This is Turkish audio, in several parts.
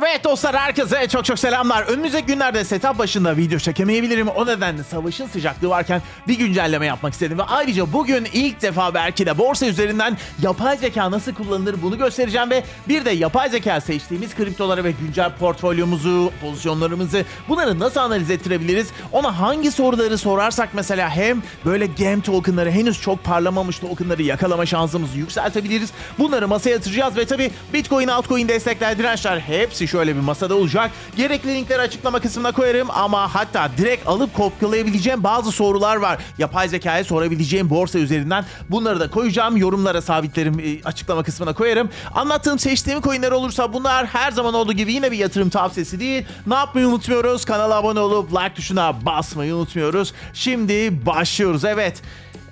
Evet dostlar herkese çok çok selamlar. Önümüzdeki günlerde setup başında video çekemeyebilirim. O nedenle savaşın sıcaklığı varken bir güncelleme yapmak istedim. Ve ayrıca bugün ilk defa belki de borsa üzerinden yapay zeka nasıl kullanılır bunu göstereceğim. Ve bir de yapay zeka seçtiğimiz kriptoları ve güncel portfolyomuzu, pozisyonlarımızı bunları nasıl analiz ettirebiliriz? Ona hangi soruları sorarsak mesela hem böyle game tokenları henüz çok parlamamış tokenları yakalama şansımızı yükseltebiliriz. Bunları masaya yatıracağız ve tabii Bitcoin, altcoin destekler, dirençler hepsi şöyle bir masada olacak. Gerekli linkleri açıklama kısmına koyarım ama hatta direkt alıp kopyalayabileceğim bazı sorular var. Yapay zekaya sorabileceğim borsa üzerinden bunları da koyacağım. Yorumlara sabitlerim e, açıklama kısmına koyarım. Anlattığım seçtiğim coinler olursa bunlar her zaman olduğu gibi yine bir yatırım tavsiyesi değil. Ne yapmayı unutmuyoruz? Kanala abone olup like tuşuna basmayı unutmuyoruz. Şimdi başlıyoruz. Evet.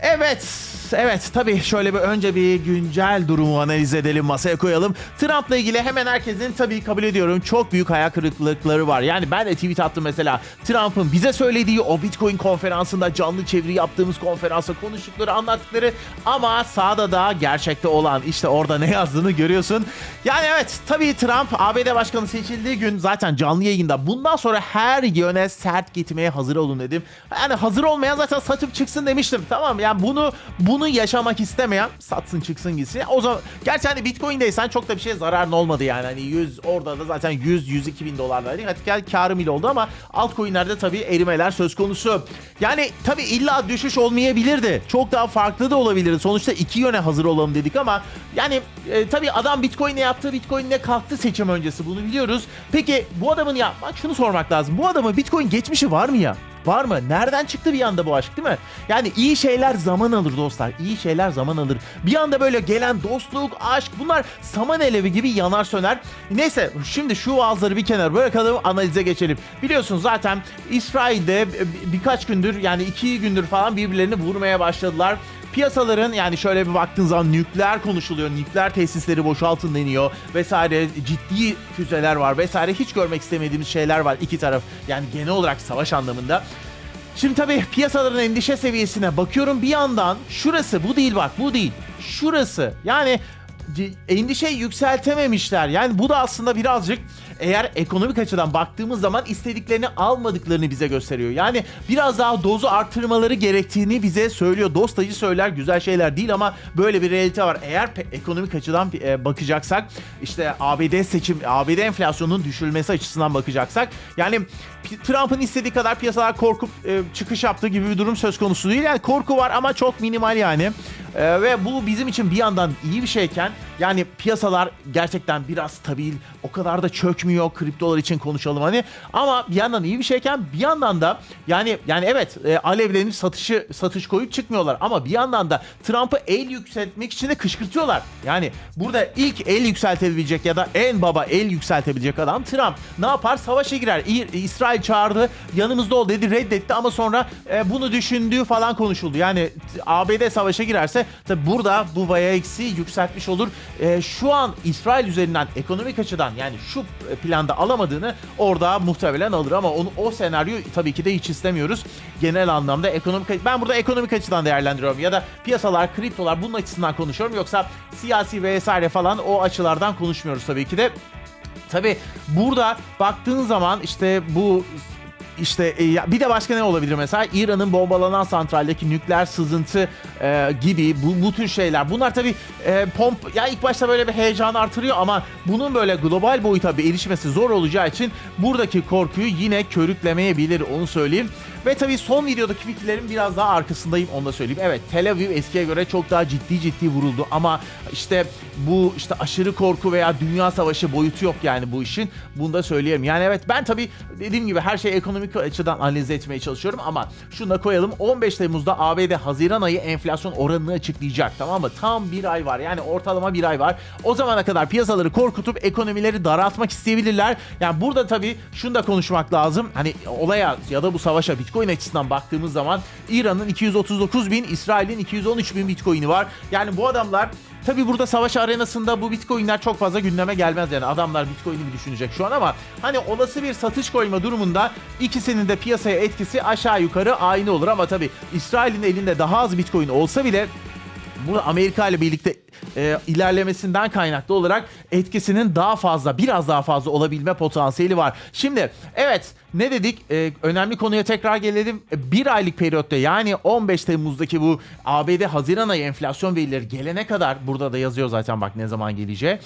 Evet, evet tabii şöyle bir önce bir güncel durumu analiz edelim, masaya koyalım. Trump'la ilgili hemen herkesin tabii kabul ediyorum çok büyük hayal kırıklıkları var. Yani ben de tweet attım mesela Trump'ın bize söylediği o Bitcoin konferansında canlı çeviri yaptığımız konferansta konuştukları, anlattıkları ama sağda da gerçekte olan işte orada ne yazdığını görüyorsun. Yani evet tabii Trump ABD başkanı seçildiği gün zaten canlı yayında bundan sonra her yöne sert gitmeye hazır olun dedim. Yani hazır olmayan zaten satıp çıksın demiştim. Tamam yani bunu bunu yaşamak istemeyen satsın çıksın gitsin. O zaman gerçi hani Bitcoin'deysen çok da bir şey zararın olmadı yani. Hani 100 orada da zaten 100 102 bin dolardaydı. Hatta karım ile oldu ama altcoin'lerde tabii erimeler söz konusu. Yani tabii illa düşüş olmayabilirdi. Çok daha farklı da olabilirdi. Sonuçta iki yöne hazır olalım dedik ama yani e, tabii adam Bitcoin'e yaptı, Bitcoin'e kalktı seçim öncesi bunu biliyoruz. Peki bu adamın ya bak şunu sormak lazım. Bu adamın Bitcoin geçmişi var mı ya? Var mı? Nereden çıktı bir anda bu aşk değil mi? Yani iyi şeyler zaman alır dostlar. İyi şeyler zaman alır. Bir anda böyle gelen dostluk, aşk bunlar saman alevi gibi yanar söner. Neyse şimdi şu vaazları bir kenara bırakalım analize geçelim. Biliyorsunuz zaten İsrail'de bir- birkaç gündür yani iki gündür falan birbirlerini vurmaya başladılar. Piyasaların yani şöyle bir baktığın zaman nükleer konuşuluyor. Nükleer tesisleri boşaltın deniyor vesaire. Ciddi füzeler var vesaire. Hiç görmek istemediğimiz şeyler var iki taraf. Yani genel olarak savaş anlamında. Şimdi tabii piyasaların endişe seviyesine bakıyorum bir yandan şurası bu değil bak bu değil. Şurası yani c- endişe yükseltememişler. Yani bu da aslında birazcık eğer ekonomik açıdan baktığımız zaman istediklerini almadıklarını bize gösteriyor. Yani biraz daha dozu arttırmaları gerektiğini bize söylüyor. Dostacı söyler güzel şeyler değil ama böyle bir realite var. Eğer ekonomik açıdan e, bakacaksak işte ABD seçim ABD enflasyonunun düşürülmesi açısından bakacaksak yani Trump'ın istediği kadar piyasalar korkup e, çıkış yaptığı gibi bir durum söz konusu değil. Yani korku var ama çok minimal yani. E, ve bu bizim için bir yandan iyi bir şeyken yani piyasalar gerçekten biraz stabil, o kadar da çökmüyor kriptolar için konuşalım hani. Ama bir yandan iyi bir şeyken bir yandan da yani yani evet e, alevlenip satışı satış koyup çıkmıyorlar ama bir yandan da Trump'ı el yükseltmek için de kışkırtıyorlar. Yani burada ilk el yükseltebilecek ya da en baba el yükseltebilecek adam Trump. Ne yapar? Savaşa girer. İ- İsrail çağırdı, yanımızda ol dedi, reddetti ama sonra e, bunu düşündüğü falan konuşuldu. Yani ABD savaşa girerse tabi burada bu eksi yükseltmiş olur. E, şu an İsrail üzerinden ekonomik açıdan yani şu planda alamadığını orada muhtemelen alır ama onu o senaryo tabii ki de hiç istemiyoruz. Genel anlamda ekonomik ben burada ekonomik açıdan değerlendiriyorum ya da piyasalar, kriptolar bunun açısından konuşuyorum yoksa siyasi vesaire falan o açılardan konuşmuyoruz tabii ki de. Tabi burada baktığın zaman işte bu işte e, bir de başka ne olabilir mesela İran'ın bombalanan santraldeki nükleer sızıntı e, gibi bu, bu tür şeyler. Bunlar tabi pomp ya ilk başta böyle bir heyecan artırıyor ama bunun böyle global boyuta bir erişmesi zor olacağı için buradaki korkuyu yine körüklemeyebilir onu söyleyeyim. Ve tabii son videodaki fikirlerin biraz daha arkasındayım onu da söyleyeyim. Evet Tel Aviv eskiye göre çok daha ciddi ciddi vuruldu ama işte bu işte aşırı korku veya dünya savaşı boyutu yok yani bu işin. Bunu da söyleyeyim. Yani evet ben tabii dediğim gibi her şeyi ekonomik açıdan analiz etmeye çalışıyorum ama şunu da koyalım. 15 Temmuz'da ABD Haziran ayı enflasyon oranını açıklayacak tamam mı? Tam bir ay var yani ortalama bir ay var. O zamana kadar piyasaları korkutup ekonomileri daraltmak isteyebilirler. Yani burada tabii şunu da konuşmak lazım. Hani olaya ya da bu savaşa Bitcoin açısından baktığımız zaman İran'ın 239 bin, İsrail'in 213 bin Bitcoin'i var. Yani bu adamlar Tabi burada savaş arenasında bu bitcoinler çok fazla gündeme gelmez yani adamlar bitcoin'i mi düşünecek şu an ama hani olası bir satış koyma durumunda ikisinin de piyasaya etkisi aşağı yukarı aynı olur ama tabi İsrail'in elinde daha az bitcoin olsa bile burada Amerika ile birlikte e, ilerlemesinden kaynaklı olarak etkisinin daha fazla, biraz daha fazla olabilme potansiyeli var. Şimdi evet ne dedik? E, önemli konuya tekrar gelelim. E, Bir aylık periyotta yani 15 Temmuz'daki bu ABD Haziran ayı enflasyon verileri gelene kadar burada da yazıyor zaten bak ne zaman geleceği.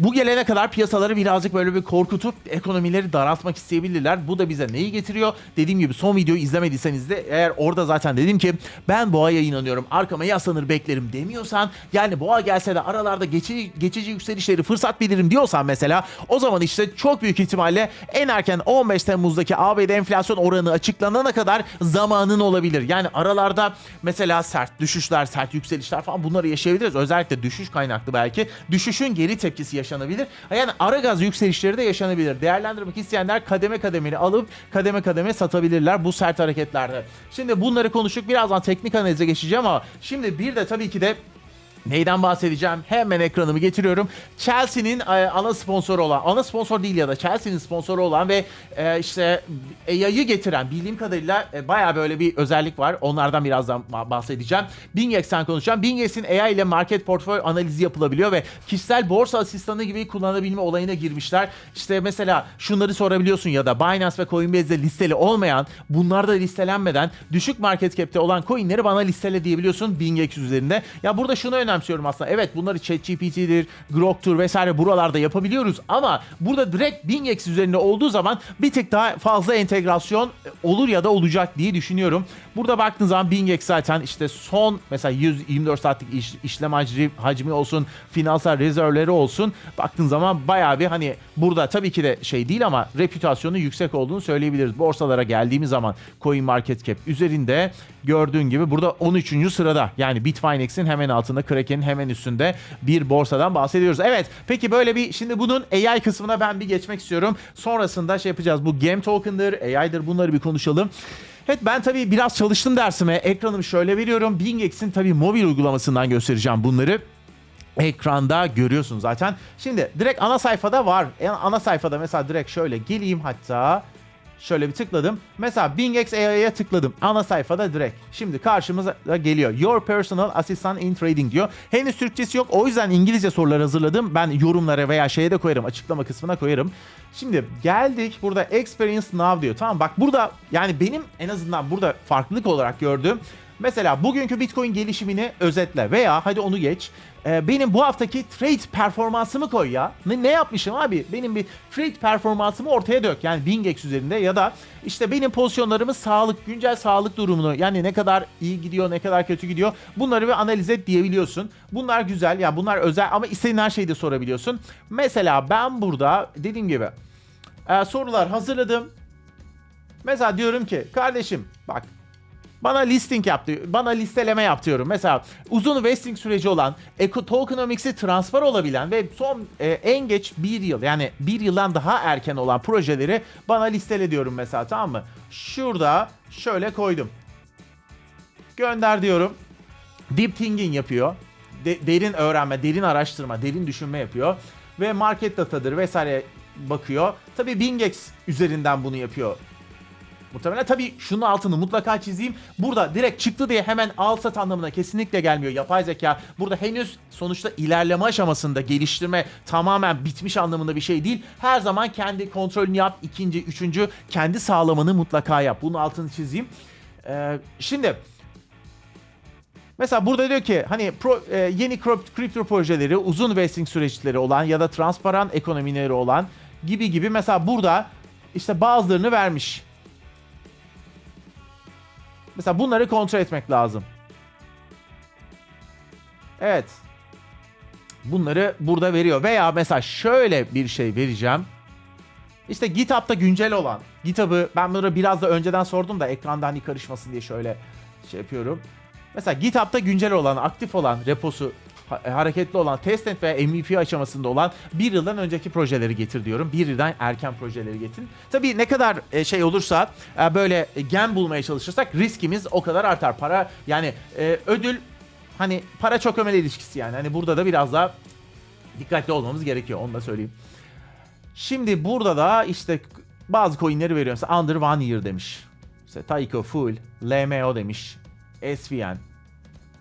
Bu gelene kadar piyasaları birazcık böyle bir korkutup ekonomileri daraltmak isteyebilirler. Bu da bize neyi getiriyor? Dediğim gibi son videoyu izlemediyseniz de eğer orada zaten dedim ki ben boğaya inanıyorum arkama yaslanır beklerim demiyorsan yani boğa gelse de aralarda geçici, geçici yükselişleri fırsat bilirim diyorsan mesela o zaman işte çok büyük ihtimalle en erken 15 Temmuz'daki ABD enflasyon oranı açıklanana kadar zamanın olabilir. Yani aralarda mesela sert düşüşler, sert yükselişler falan bunları yaşayabiliriz. Özellikle düşüş kaynaklı belki. Düşüşün geri tepkisi yaşanabilir. Yani ara gaz yükselişleri de yaşanabilir. Değerlendirmek isteyenler kademe kademeli alıp kademe kademe satabilirler bu sert hareketlerde. Şimdi bunları konuştuk. Birazdan teknik analize geçeceğim ama şimdi bir de tabii ki de Neyden bahsedeceğim? Hemen ekranımı getiriyorum. Chelsea'nin e, ana sponsoru olan, ana sponsor değil ya da Chelsea'nin sponsoru olan ve e, işte AI'yı getiren bildiğim kadarıyla e, bayağı böyle bir özellik var. Onlardan birazdan ba- bahsedeceğim. Bingex'ten konuşacağım. Bingex'in AI ile market portföy analizi yapılabiliyor ve kişisel borsa asistanı gibi kullanabilme olayına girmişler. İşte mesela şunları sorabiliyorsun ya da Binance ve Coinbase'de listeli olmayan, bunlarda listelenmeden düşük market cap'te olan coinleri bana listele diyebiliyorsun Bingex üzerinde. Ya burada şunu önemsiyorum aslında. Evet bunları ChatGPT'dir, Grok'tur vesaire buralarda yapabiliyoruz ama burada direkt Bingex üzerinde olduğu zaman bir tık daha fazla entegrasyon e, olur ya da olacak diye düşünüyorum. Burada baktığın zaman Bingex zaten işte son mesela 124 saatlik iş, işlem hacmi, olsun, finansal rezervleri olsun. Baktığın zaman bayağı bir hani burada tabii ki de şey değil ama reputasyonu yüksek olduğunu söyleyebiliriz. Borsalara geldiğimiz zaman Coin Market Cap üzerinde gördüğün gibi burada 13. sırada. Yani Bitfinex'in hemen altında, Kraken'in hemen üstünde bir borsadan bahsediyoruz. Evet peki böyle bir şimdi bunun AI kısmına ben bir geçmek istiyorum. Sonrasında şey yapacağız. Bu Game Token'dır, AI'dır bunları bir konuşalım. Evet ben tabii biraz çalıştım dersime. Ekranımı şöyle veriyorum. Bingex'in tabii mobil uygulamasından göstereceğim bunları ekranda görüyorsun zaten. Şimdi direkt ana sayfada var. En- Ana sayfada mesela direkt şöyle geleyim hatta. Şöyle bir tıkladım. Mesela Bingex AI'ye tıkladım. Ana sayfada direkt. Şimdi karşımıza geliyor. Your personal assistant in trading diyor. Henüz Türkçesi yok. O yüzden İngilizce sorular hazırladım. Ben yorumlara veya şeye de koyarım. Açıklama kısmına koyarım. Şimdi geldik. Burada experience now diyor. Tamam bak burada yani benim en azından burada farklılık olarak gördüğüm Mesela bugünkü Bitcoin gelişimini özetle veya hadi onu geç. Ee, benim bu haftaki trade performansımı koy ya. Ne, ne yapmışım abi? Benim bir trade performansımı ortaya dök. Yani Bingex üzerinde ya da işte benim pozisyonlarımı sağlık, güncel sağlık durumunu yani ne kadar iyi gidiyor, ne kadar kötü gidiyor. Bunları bir analiz et diyebiliyorsun. Bunlar güzel ya bunlar özel ama istediğin her şeyi de sorabiliyorsun. Mesela ben burada dediğim gibi e, sorular hazırladım. Mesela diyorum ki kardeşim bak bana listing yap diyor. Bana listeleme yap diyorum. Mesela uzun vesting süreci olan, Tokenomics'i transfer olabilen ve son e, en geç bir yıl yani bir yıldan daha erken olan projeleri bana listele diyorum mesela tamam mı? Şurada şöyle koydum. Gönder diyorum. Deep thinking yapıyor. De- derin öğrenme, derin araştırma, derin düşünme yapıyor. Ve market datadır vesaire bakıyor. Tabii Bingex üzerinden bunu yapıyor. Muhtemelen tabii şunun altını mutlaka çizeyim. Burada direkt çıktı diye hemen al sat anlamına kesinlikle gelmiyor. Yapay zeka burada henüz sonuçta ilerleme aşamasında geliştirme tamamen bitmiş anlamında bir şey değil. Her zaman kendi kontrolünü yap. ikinci, üçüncü kendi sağlamanı mutlaka yap. Bunun altını çizeyim. Ee, şimdi Mesela burada diyor ki hani pro- e, yeni krip- kripto projeleri, uzun vesting süreçleri olan ya da transparan ekonomileri olan gibi gibi mesela burada işte bazılarını vermiş. Mesela bunları kontrol etmek lazım. Evet. Bunları burada veriyor. Veya mesela şöyle bir şey vereceğim. İşte GitHub'da güncel olan. GitHub'ı ben bunları biraz da önceden sordum da ekranda hani karışmasın diye şöyle şey yapıyorum. Mesela GitHub'da güncel olan, aktif olan, reposu hareketli olan, testnet veya MVP aşamasında olan bir yıldan önceki projeleri getir diyorum. Bir yıldan erken projeleri getir. Tabii ne kadar e, şey olursa e, böyle gen bulmaya çalışırsak riskimiz o kadar artar. Para yani e, ödül hani para çok ömel ilişkisi yani. Hani burada da biraz daha dikkatli olmamız gerekiyor onu da söyleyeyim. Şimdi burada da işte bazı coinleri veriyor. Mesela under one year demiş. İşte Taiko Full, LMO demiş. SVN,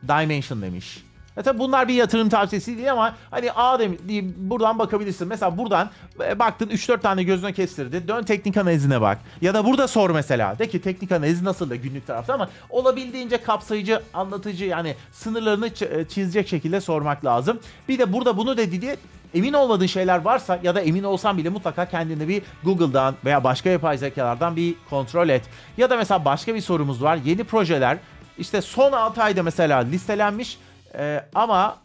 Dimension demiş. E tabi bunlar bir yatırım tavsiyesi değil ama hani A diye buradan bakabilirsin. Mesela buradan e, baktın 3-4 tane gözüne kestirdi. Dön teknik analizine bak. Ya da burada sor mesela. De ki teknik analiz nasıl da günlük tarafta ama olabildiğince kapsayıcı, anlatıcı yani sınırlarını e, çizecek şekilde sormak lazım. Bir de burada bunu dedi diye emin olmadığın şeyler varsa ya da emin olsan bile mutlaka kendini bir Google'dan veya başka yapay zekalardan bir kontrol et. Ya da mesela başka bir sorumuz var. Yeni projeler işte son 6 ayda mesela listelenmiş e, ama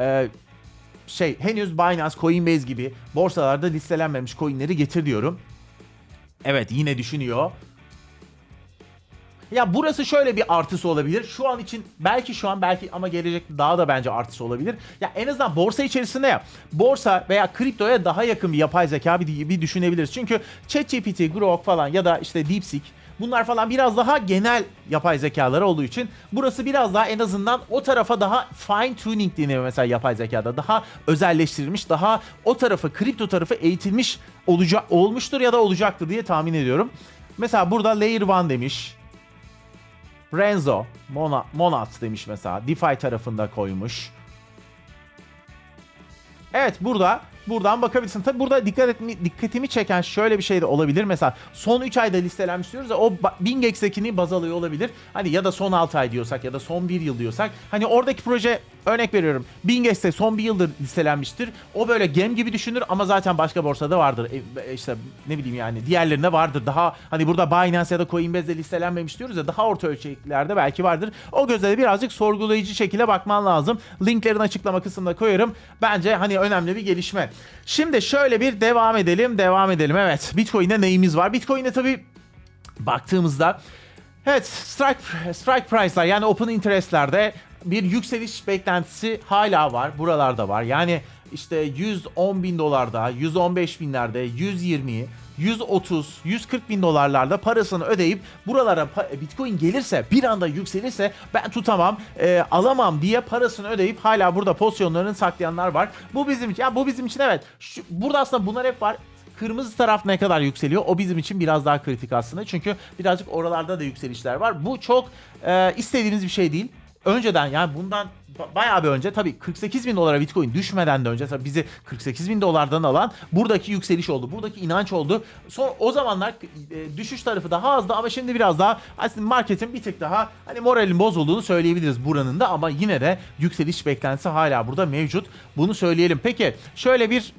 e, şey henüz Binance, Coinbase gibi borsalarda listelenmemiş coinleri getir diyorum. Evet yine düşünüyor. Ya burası şöyle bir artısı olabilir. Şu an için belki şu an belki ama gelecek daha da bence artısı olabilir. Ya en azından borsa içerisinde ya borsa veya kriptoya daha yakın bir yapay zeka bir, bir düşünebiliriz. Çünkü ChatGPT, Grok falan ya da işte DeepSeek bunlar falan biraz daha genel yapay zekalar olduğu için burası biraz daha en azından o tarafa daha fine tuning deniyor mesela yapay zekada. Daha özelleştirilmiş, daha o tarafı, kripto tarafı eğitilmiş olacak olmuştur ya da olacaktır diye tahmin ediyorum. Mesela burada Layer 1 demiş. Renzo, Mona, Monat demiş mesela. DeFi tarafında koymuş. Evet burada buradan bakabilirsin. Tabi burada dikkat etmi, dikkatimi çeken şöyle bir şey de olabilir. Mesela son 3 ayda listelenmiş diyoruz ya o Bingex'tekini baz alıyor olabilir. Hani ya da son 6 ay diyorsak ya da son 1 yıl diyorsak. Hani oradaki proje örnek veriyorum. Bingex'te son bir yıldır listelenmiştir. O böyle gem gibi düşünür ama zaten başka borsada vardır. E, işte ne bileyim yani diğerlerinde vardır. Daha hani burada Binance ya da Coinbase'de listelenmemiş diyoruz ya daha orta ölçeklerde belki vardır. O gözle de birazcık sorgulayıcı şekilde bakman lazım. Linklerin açıklama kısmına koyarım. Bence hani önemli bir gelişme. Şimdi şöyle bir devam edelim. Devam edelim. Evet. Bitcoin'de neyimiz var? Bitcoin'de tabii baktığımızda evet strike strike price'lar yani open interest'lerde bir yükseliş beklentisi hala var. Buralarda var. Yani işte 110 bin dolarda, 115 binlerde, 120, 130, 140 bin dolarlarda parasını ödeyip buralara pa- Bitcoin gelirse bir anda yükselirse ben tutamam, e, alamam diye parasını ödeyip hala burada pozisyonlarını saklayanlar var. Bu bizim için, ya bu bizim için evet. Şu, burada aslında bunlar hep var. Kırmızı taraf ne kadar yükseliyor o bizim için biraz daha kritik aslında. Çünkü birazcık oralarda da yükselişler var. Bu çok e, istediğimiz bir şey değil. Önceden yani bundan ba- bayağı bir önce tabii 48 bin dolara Bitcoin düşmeden de önce tabii bizi 48 bin dolardan alan buradaki yükseliş oldu. Buradaki inanç oldu. Son o zamanlar e, düşüş tarafı daha azdı ama şimdi biraz daha aslında marketin bir tık daha hani moralin bozulduğunu söyleyebiliriz buranın da ama yine de yükseliş beklentisi hala burada mevcut. Bunu söyleyelim. Peki şöyle bir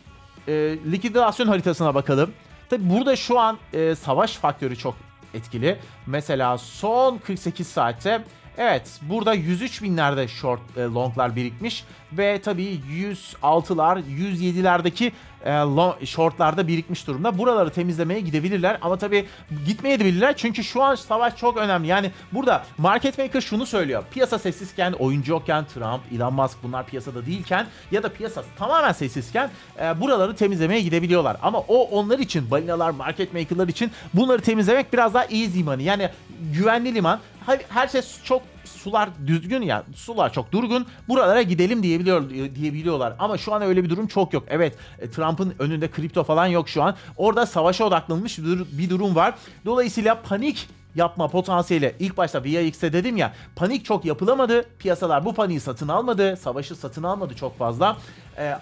e, likidasyon haritasına bakalım. Tabi burada şu an e, savaş faktörü çok etkili. Mesela son 48 saatte evet burada 103 binlerde short e, longlar birikmiş ve tabii 106'lar 107'lerdeki e, long, shortlarda birikmiş durumda. Buraları temizlemeye gidebilirler ama tabii gitmeyebilirler çünkü şu an savaş çok önemli. Yani burada market maker şunu söylüyor. Piyasa sessizken, oyuncu yokken, Trump, Elon Musk bunlar piyasada değilken ya da piyasa tamamen sessizken e, buraları temizlemeye gidebiliyorlar. Ama o onlar için, balinalar, market makerlar için bunları temizlemek biraz daha easy money. Yani güvenli liman. Her, şey çok sular düzgün ya sular çok durgun buralara gidelim diyebiliyor diyebiliyorlar ama şu an öyle bir durum çok yok. Evet e, Trump'ın önünde kripto falan yok şu an. Orada savaşa odaklanmış bir durum var. Dolayısıyla panik yapma potansiyeli ilk başta VIX'te dedim ya panik çok yapılamadı. Piyasalar bu paniği satın almadı. Savaşı satın almadı çok fazla. Ee,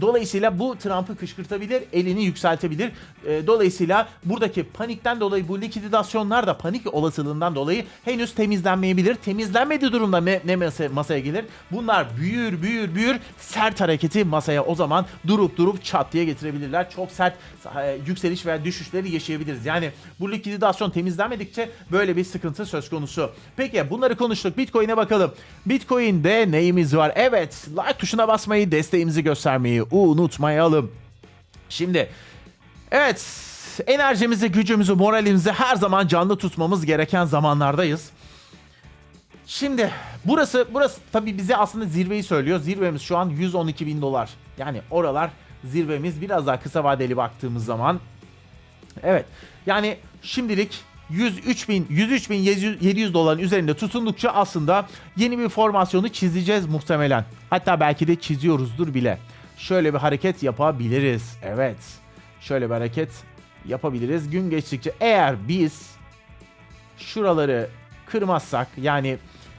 Dolayısıyla bu Trump'ı kışkırtabilir, elini yükseltebilir. Ee, dolayısıyla buradaki panikten dolayı bu likidasyonlar da panik olasılığından dolayı henüz temizlenmeyebilir. Temizlenmediği durumda ne, ne masa- masaya gelir? Bunlar büyür büyür büyür sert hareketi masaya o zaman durup durup çat diye getirebilirler. Çok sert e, yükseliş veya düşüşleri yaşayabiliriz. Yani bu likidasyon temizlenmedikçe böyle bir sıkıntı söz konusu. Peki bunları konuştuk. Bitcoin'e bakalım. Bitcoin'de neyimiz var? Evet like tuşuna basmayı, desteğimizi göstermeyi unutmayalım. Şimdi evet enerjimizi, gücümüzü, moralimizi her zaman canlı tutmamız gereken zamanlardayız. Şimdi burası burası tabii bize aslında zirveyi söylüyor. Zirvemiz şu an 112 bin dolar. Yani oralar zirvemiz biraz daha kısa vadeli baktığımız zaman. Evet yani şimdilik 103 bin 103 bin 700 doların üzerinde tutundukça aslında yeni bir formasyonu çizeceğiz muhtemelen. Hatta belki de çiziyoruzdur bile. Şöyle bir hareket yapabiliriz. Evet. Şöyle bir hareket yapabiliriz. Gün geçtikçe eğer biz şuraları kırmazsak yani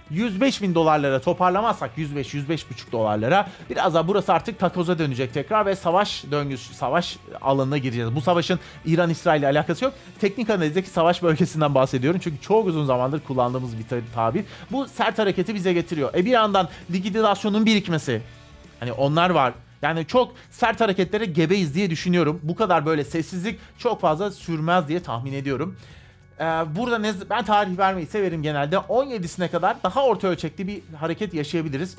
105 bin dolarlara toparlamazsak 105-105,5 dolarlara biraz daha burası artık takoza dönecek tekrar ve savaş döngüsü, savaş alanına gireceğiz. Bu savaşın İran-İsrail ile alakası yok. Teknik analizdeki savaş bölgesinden bahsediyorum. Çünkü çok uzun zamandır kullandığımız bir ta- tabir. Bu sert hareketi bize getiriyor. E bir yandan likidasyonun birikmesi. Hani onlar var. Yani çok sert hareketlere gebeyiz diye düşünüyorum. Bu kadar böyle sessizlik çok fazla sürmez diye tahmin ediyorum. Ee, burada ne, ben tarih vermeyi severim genelde. 17'sine kadar daha orta ölçekli bir hareket yaşayabiliriz.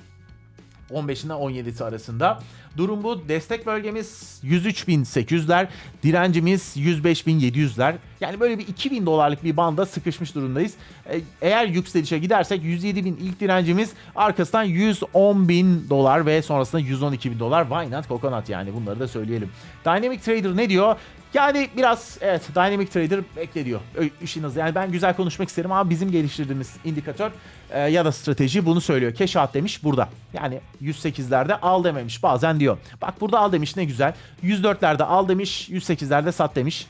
15'ine 17'si arasında. Durum bu. Destek bölgemiz 103.800'ler. Direncimiz 105.700'ler. Yani böyle bir 2000 dolarlık bir banda sıkışmış durumdayız. E, Eğer yükselişe gidersek 107.000 ilk direncimiz arkasından 110.000 dolar ve sonrasında 112.000 dolar. Why not coconut yani bunları da söyleyelim. Dynamic Trader ne diyor? Yani biraz evet Dynamic Trader bekle diyor. İşin hızı. Yani ben güzel konuşmak isterim ama bizim geliştirdiğimiz indikatör e, ya da strateji bunu söylüyor. Cash out demiş burada. Yani 108'lerde al dememiş bazen diyor. Bak burada al demiş ne güzel. 104'lerde al demiş 108'lerde sat demiş.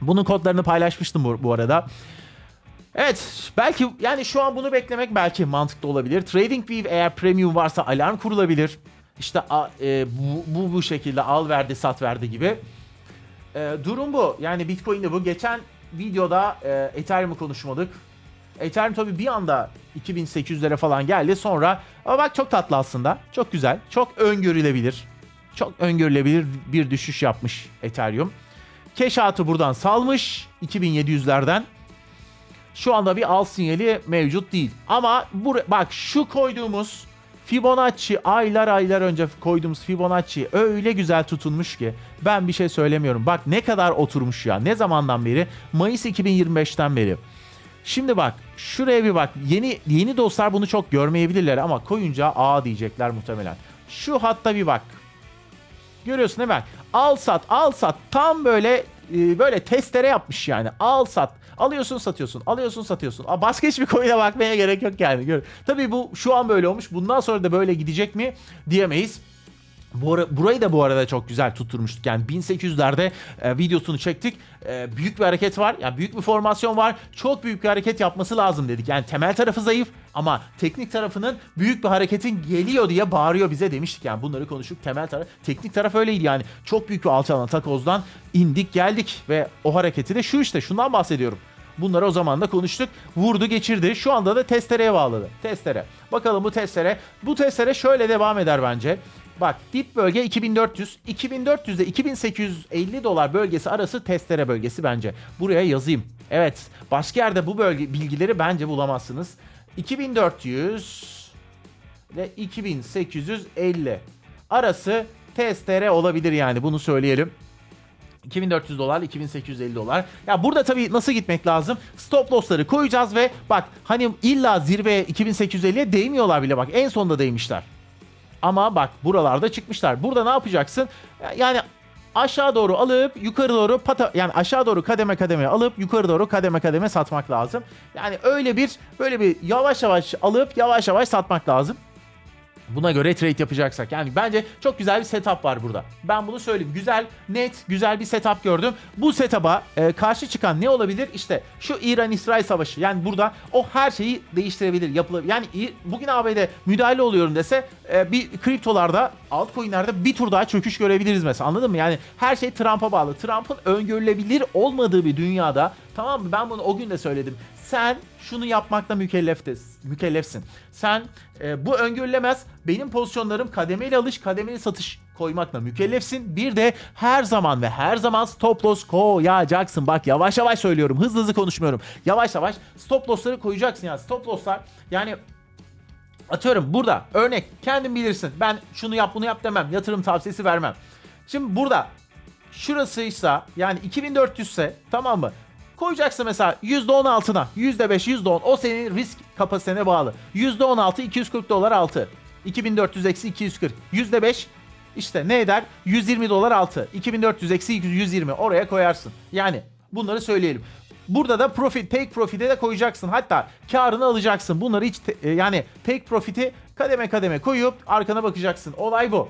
Bunun kodlarını paylaşmıştım bu, bu arada. Evet belki yani şu an bunu beklemek belki mantıklı olabilir. TradingView eğer premium varsa alarm kurulabilir. İşte e, bu, bu bu şekilde al verdi sat verdi gibi. E, durum bu. Yani Bitcoin'de bu. Geçen videoda e, Ethereum'u konuşmadık. Ethereum tabii bir anda 2800'lere falan geldi. Sonra ama bak çok tatlı aslında. Çok güzel. Çok öngörülebilir. Çok öngörülebilir bir düşüş yapmış Ethereum. Out'u buradan salmış 2700'lerden. Şu anda bir al sinyali mevcut değil. Ama bu bak şu koyduğumuz Fibonacci aylar aylar önce koyduğumuz Fibonacci öyle güzel tutunmuş ki ben bir şey söylemiyorum. Bak ne kadar oturmuş ya. Ne zamandan beri? Mayıs 2025'ten beri. Şimdi bak şuraya bir bak. Yeni yeni dostlar bunu çok görmeyebilirler ama koyunca a diyecekler muhtemelen. Şu hatta bir bak. Görüyorsun değil mi? Al sat al sat tam böyle e, böyle testere yapmış yani. Al sat. Alıyorsun satıyorsun. Alıyorsun satıyorsun. Aa, başka hiçbir coin'e bakmaya gerek yok yani. Gör. Tabii bu şu an böyle olmuş. Bundan sonra da böyle gidecek mi diyemeyiz. Bu ara- burayı da bu arada çok güzel tutturmuştuk. Yani 1800'lerde e, videosunu çektik. E, büyük bir hareket var. Yani büyük bir formasyon var. Çok büyük bir hareket yapması lazım dedik. Yani temel tarafı zayıf ama teknik tarafının büyük bir hareketin geliyor diye bağırıyor bize demiştik. Yani bunları konuştuk. Temel taraf, teknik taraf öyleydi yani. Çok büyük bir alçalan takozdan indik geldik ve o hareketi de şu işte şundan bahsediyorum. Bunları o zaman da konuştuk. Vurdu geçirdi. Şu anda da testereye bağladı. Testere. Bakalım bu testere. Bu testere şöyle devam eder bence. Bak dip bölge 2400. 2400 ile 2850 dolar bölgesi arası testere bölgesi bence. Buraya yazayım. Evet. Başka yerde bu bölge bilgileri bence bulamazsınız. 2400 ile 2850 arası testere olabilir yani bunu söyleyelim. 2400 dolar, 2850 dolar. Ya burada tabii nasıl gitmek lazım? Stop loss'ları koyacağız ve bak hani illa zirveye 2850'ye değmiyorlar bile bak. En sonda değmişler. Ama bak buralarda çıkmışlar. Burada ne yapacaksın? Yani aşağı doğru alıp yukarı doğru pata yani aşağı doğru kademe kademe alıp yukarı doğru kademe kademe satmak lazım. Yani öyle bir böyle bir yavaş yavaş alıp yavaş yavaş satmak lazım. Buna göre trade yapacaksak. Yani bence çok güzel bir setup var burada. Ben bunu söyleyeyim. Güzel, net, güzel bir setup gördüm. Bu setup'a e, karşı çıkan ne olabilir? İşte şu İran-İsrail savaşı. Yani burada o her şeyi değiştirebilir, yapılabilir. Yani bugün ABD müdahale oluyorum dese e, bir kriptolarda, altcoin'lerde bir tur daha çöküş görebiliriz mesela. Anladın mı? Yani her şey Trump'a bağlı. Trump'ın öngörülebilir olmadığı bir dünyada tamam mı? Ben bunu o gün de söyledim. Sen şunu yapmakla mükelleftes, mükellefsin. Sen e, bu öngörülemez benim pozisyonlarım kademeli alış, kademeli satış koymakla mükellefsin. Bir de her zaman ve her zaman stop loss koyacaksın. Bak yavaş yavaş söylüyorum. Hızlı hızlı konuşmuyorum. Yavaş yavaş stop loss'ları koyacaksın ya. Stop loss'lar yani atıyorum burada örnek kendin bilirsin. Ben şunu yap bunu yap demem. Yatırım tavsiyesi vermem. Şimdi burada şurasıysa yani 2400 ise tamam mı? Koyacaksın mesela %16'na, %5, %10 o senin risk kapasitene bağlı. %16 240 dolar altı. 2400 eksi 240. %5 işte ne eder? 120 dolar altı. 2400 eksi 120 oraya koyarsın. Yani bunları söyleyelim. Burada da profit, take profit'e de koyacaksın. Hatta karını alacaksın. Bunları hiç te- e, yani take profit'i kademe kademe koyup arkana bakacaksın. Olay bu.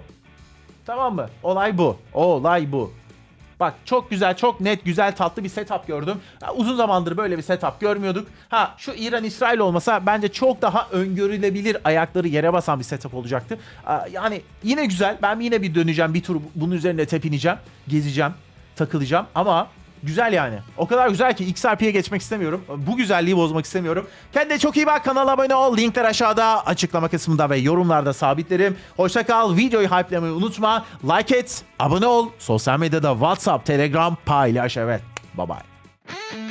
Tamam mı? Olay bu. Olay bu. Bak çok güzel, çok net, güzel, tatlı bir setup gördüm. Ha, Uzun zamandır böyle bir setup görmüyorduk. Ha şu İran-İsrail olmasa bence çok daha öngörülebilir ayakları yere basan bir setup olacaktı. Yani yine güzel. Ben yine bir döneceğim, bir tur bunun üzerine tepineceğim, gezeceğim, takılacağım ama Güzel yani. O kadar güzel ki XRP'ye geçmek istemiyorum. Bu güzelliği bozmak istemiyorum. Kendine çok iyi bak. Kanala abone ol. Linkler aşağıda, açıklama kısmında ve yorumlarda sabitlerim. Hoşça kal. Videoyu hype'lamayı unutma. Like et, abone ol. Sosyal medyada WhatsApp, Telegram paylaş. Evet. Bye bye.